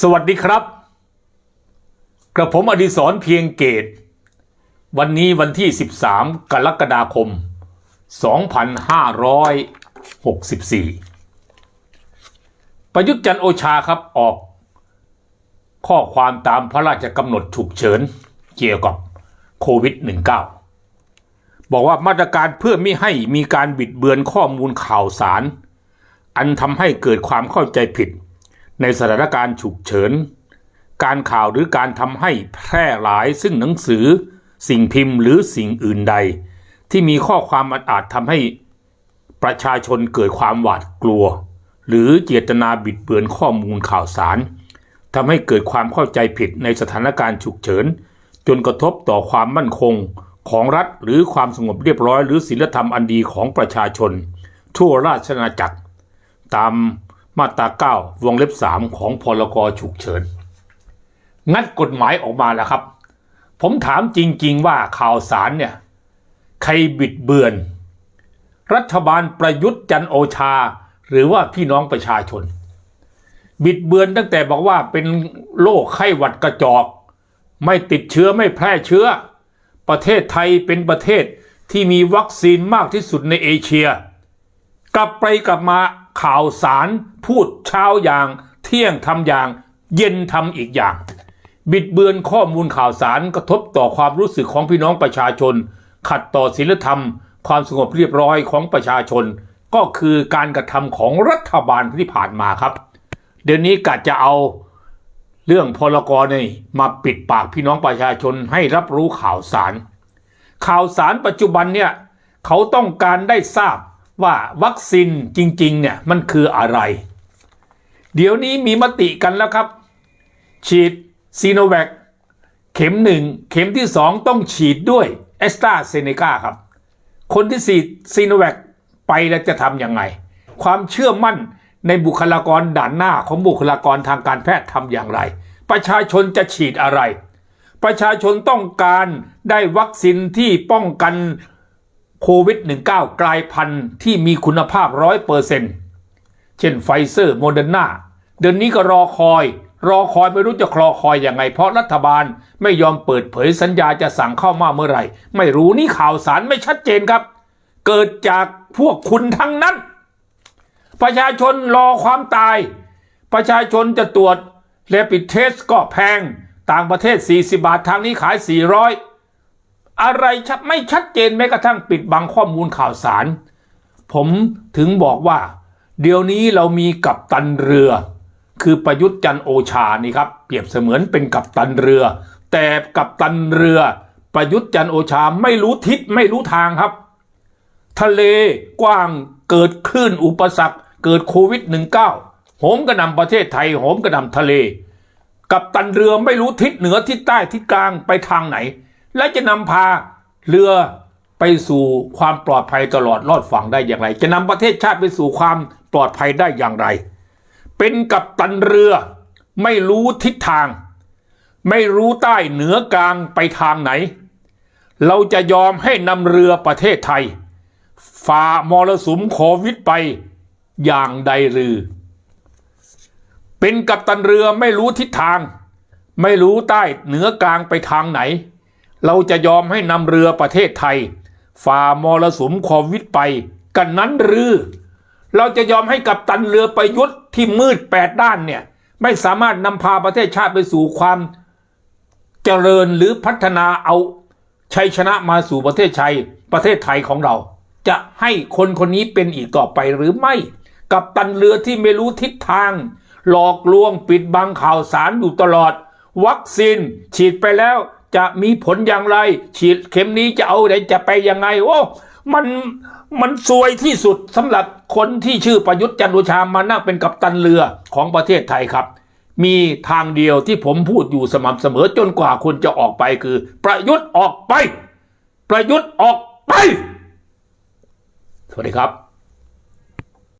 สวัสดีครับ กระผมอดิศรเพียงเกต วันนี้วันที่ 13 กรกฎาคม 2564 ประยุทธ์จันทร์โอชาครับออก ข้อความตามพระราชกำหนดฉุกเฉินเกี่ยวกับโควิด -19 บอกว่ามาตรการเพื่อไม่ให้มีการบิดเบือนข้อมูลข่าวสาร อันทำให้เกิดความเข้าใจผิด ในสถานการณ์ฉุกเฉิน การข่าวหรือการทำให้แพร่หลายซึ่งหนังสือ สิ่งพิมพ์หรือสิ่งอื่นใด ที่มีข้อความอันอาจทำให้ประชาชนเกิดความหวาดกลัว หรือเจตนาบิดเบือนข้อมูลข่าวสารทำให้เกิดความเข้าใจผิดในสถานการณ์ฉุกเฉิน จนกระทบต่อความมั่นคงของรัฐหรือความสงบเรียบร้อย หรือศีลธรรมอันดีของประชาชน ทั่วราชอาณาจักร ตาม มาตรา9วงเล็บ3ของพรกฉุกเฉิน งัดกฎหมายออกมาแล้วครับ ผมถามจริง ๆ ว่าข่าวสารเนี่ย ใครบิดเบือน รัฐบาลประยุทธ์จันโอชา หรือว่าพี่น้องประชาชน บิดเบือนตั้งแต่บอกว่าเป็นโรคไข้หวัดกระจอก ไม่ติดเชื้อไม่แพร่เชื้อ ประเทศไทยเป็นประเทศที่มีวัคซีนมากที่สุดในเอเชีย กลับไปกลับมา ข่าวสารพูดเช้าอย่าง เที่ยงทำอย่าง เย็นทำอีกอย่าง บิดเบือนข้อมูลข่าวสารกระทบต่อความรู้สึกของพี่น้องประชาชน ขัดต่อศีลธรรม ความสงบเรียบร้อยของประชาชน ก็คือการกระทำของรัฐบาลที่ผ่านมาครับ เดี๋ยวนี้กะจะเอาเรื่องพลกรนี่มาปิดปากพี่น้องประชาชนให้รับรู้ข่าวสาร ข่าวสารปัจจุบันเนี่ยเขาต้องการได้ทราบ ว่าวัคซีนจริงๆเนี่ยมันคืออะไร เดี๋ยวนี้มีมติกันแล้วครับ ฉีดซีโนแวคเข็มหนึ่งเข็มที่สองต้องฉีดด้วยแอสตราเซเนกาครับ คนที่ฉีดซีโนแวคไปแล้วจะทำยังไง ความเชื่อมั่นในบุคลากรด่านหน้าของบุคลากรทางการแพทย์ทำอย่างไร ประชาชนจะฉีดอะไร ประชาชนต้องการได้วัคซีนที่ป้องกัน โควิด -19 กลายพันธุ์ที่มีคุณภาพร้อยเปอร์เซ็นต์เช่นไฟเซอร์โมเดอร์นาเดือนนี้ก็รอคอย รอคอยไม่รู้จะคลอคอยอย่างไง เพราะรัฐบาลไม่ยอมเปิดเผยสัญญาจะสั่งเข้ามาเมื่อไหร่ ไม่รู้นี่ข่าวสารไม่ชัดเจนครับ เกิดจากพวกคุณทั้งนั้น ประชาชนรอความตาย ประชาชนจะตรวจเลปิดเทสก็แพง ต่างประเทศ 40 บาททางนี้ขาย 400 อะไรชัดไม่ชัดเจนแม้กระทั่งปิดบังข้อมูลข่าวสาร ผมถึงบอกว่า เดี๋ยวนี้เรามีกัปตันเรือ คือประยุทธ์จันโอชานี่ครับ เปรียบเสมือนเป็นกัปตันเรือ แต่กัปตันเรือประยุทธ์จันโอชาไม่รู้ทิศไม่รู้ทางครับ ทะเลกว้างเกิดคลื่นอุปสรรค เกิดโควิด -19 โหมกระหน่ำประเทศไทยโหมกระหน่ำทะเล กับตันเรือไม่รู้ทิศเหนือทิศใต้ทิศกลางไปทางไหน และจะนำพาเรือไปสู่ความปลอดภัยตลอดรอดฝั่งได้อย่างไร จะนำประเทศชาติไปสู่ความปลอดภัยได้อย่างไร เป็นกับตันเรือไม่รู้ทิศทาง ไม่รู้ใต้เหนือกลางไปทางไหน เราจะยอมให้นำเรือประเทศไทย ฝ่ามรสุมโควิดไปอย่างใดหรือ เป็นกัปตันเรือไม่รู้ทิศทาง ไม่รู้ใต้เหนือกลางไปทางไหน เราจะยอมให้นำเรือประเทศไทย ฝ่ามรสุมโควิดไป กันนั้นหรือ เราจะยอมให้กัปตันเรือประยุทธ์ที่มืดแปดด้านเนี่ย ไม่สามารถนำพาประเทศชาติไปสู่ความเจริญหรือพัฒนาเอาชัยชนะมาสู่ประเทศไทยประเทศไทยของเรา จะให้คนคนนี้เป็นอีกต่อไปหรือไม่ กับตันเรือที่ไม่รู้ทิศทาง หลอกลวงปิดบังข่าวสารอยู่ตลอด วัคซีนฉีดไปแล้ว จะมีผลอย่างไร ฉีดเข็มนี้จะเอาไหนจะไปยังไง โอ้ มันมันซวยที่สุดสำหรับคนที่ชื่อประยุทธ์จันทร์โอชามานั่งเป็นกัปตันเรือของประเทศไทยครับ มีทางเดียวที่ผมพูดอยู่สม่ำเสมอจนกว่าคุณจะออกไปคือ ประยุทธ์ออกไป ประยุทธ์ออกไป สวัสดีครับ